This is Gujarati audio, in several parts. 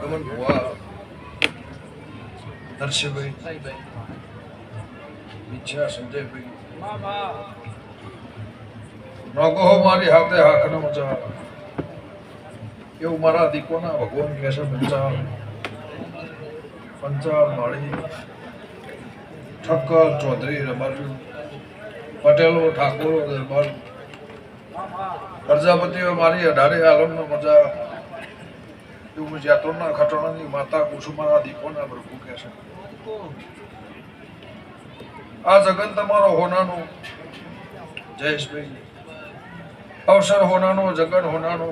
ગમન ભુવા નરસિંહભાઈ ઈચ્છા સંજયભાઈ નોગો મારી હાથે હાથ ન મજા એવું મારા દીકોના ભગવાન કહેશે પંચાલ પંચાલ માળી ઠક્કર ચૌધરી રબારી પટેલો ઠાકોરો દરબાર પ્રજાપતિઓ મારી અઢારે આલમનો મજા એવું જાતોના ખટોણાની માતા કુસુમાના દીપોના પ્રભુ કહે છે? આ જગન તમારો હોનાનો. જયેશભાઈ અવસર હોનાનો જગન હોનાનો.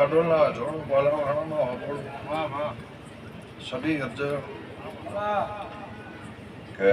આડોલા જોણ બાલાવાણાનો હોપડો સભી અર્જ કે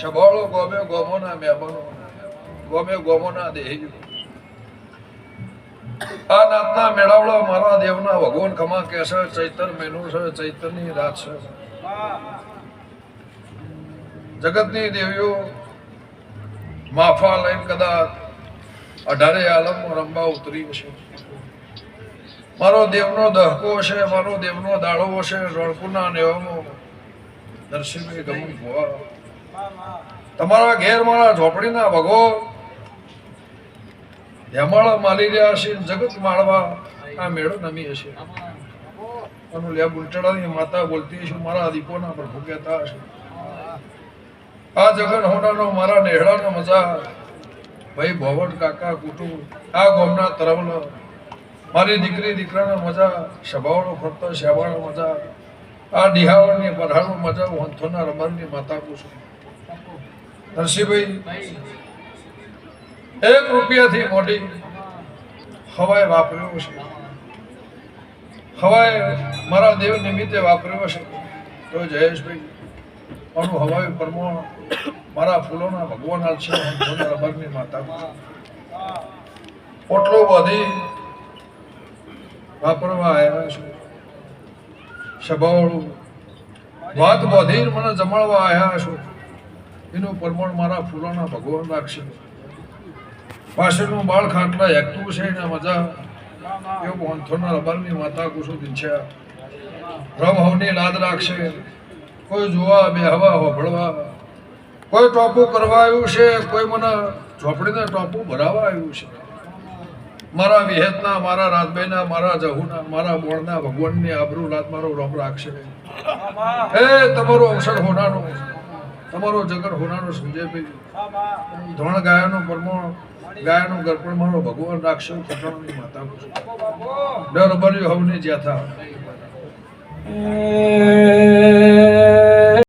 શભાળો ગોમે ગોમોના મહેમાનો. ગોમે ગોમોના દેહી આ નાતના મેળાવડા મારા દેવના ભગવાન ખમા કેસ ચૈતર મહિનો છે, ચૈતરની રાત છે. જગતની દેવીઓ માફા લઈને કદાચ અઢારે આલમ રંબા ઉતરી છે મારો દેવનો દહકો છે મારો દેવનો દાડો છે રણપુરના નેવામાં નરસિંહભાઈ ગમું ભુવા તમારા ઘેર મારા ઝોપડીના ભગો હેમાળા માલી રહ્યા છે, જગત માળવા. આ મેળો નમી હશે. માતા બોલતી છું, મારા દીપોના પ્રભુ કહેતા હશે. આ જગન હોનાનો, મારા નેહડાનો મજા. ભાઈ ભવન, કાકા, કુટુંબ, આ ગોમના તરવલ. મારી દીકરી, દીકરાનો મજા. સભાવનો ફરતો શેવાળો મજા. આ ડિહાવળની પઢાણો મજા વંથોના રમણની માતા કુસુમ નરસિંહભાઈ, એક રૂપિયાથી મોટી હવાએ વાપર્યો છે હવાએ મારા દેવ નિમિત્તે વાપર્યો છે તો જયેશભાઈ, મારું હવાયું પરમોણ મારા ફૂલોના ભગવાન હાલ છે રબરની માતા ઓટલો બધી વાપરવા આવ્યા છું. સભાવાળું વાત બધી મને જમાડવા આવ્યા છો. એનું પ્રમાણ મારા ફૂલોના ભગવાન રાખશે. પાછળનું બાળ ખાટલા એકતું છે ને મજા. એવું વંથોના રબારની માતા કુસુદીન છે રવ હવની લાદ રાખશે. કોઈ જોવા બે હવા હોભળવા. કોઈ ટોપું કરવા આવ્યું છે કોઈ મને ઝોપડીને ટોપું ભરાવા આવ્યું છે. મારા વિહેતના મારા રાજભાઈના મારા જહુના મારા બોળના ભગવાનની આબરૂ લાત મારો રમ રાખશે. હે તમારું અવસર હોનાનો. તમારો જગર સંજય ભાઈ. ધોણ ગાયાનો પરમોણ ગાયનો ગરપણ મારો ભગવાન રાખશે ખટણની માતા ડર બન્યો હવની જ્યાથા એ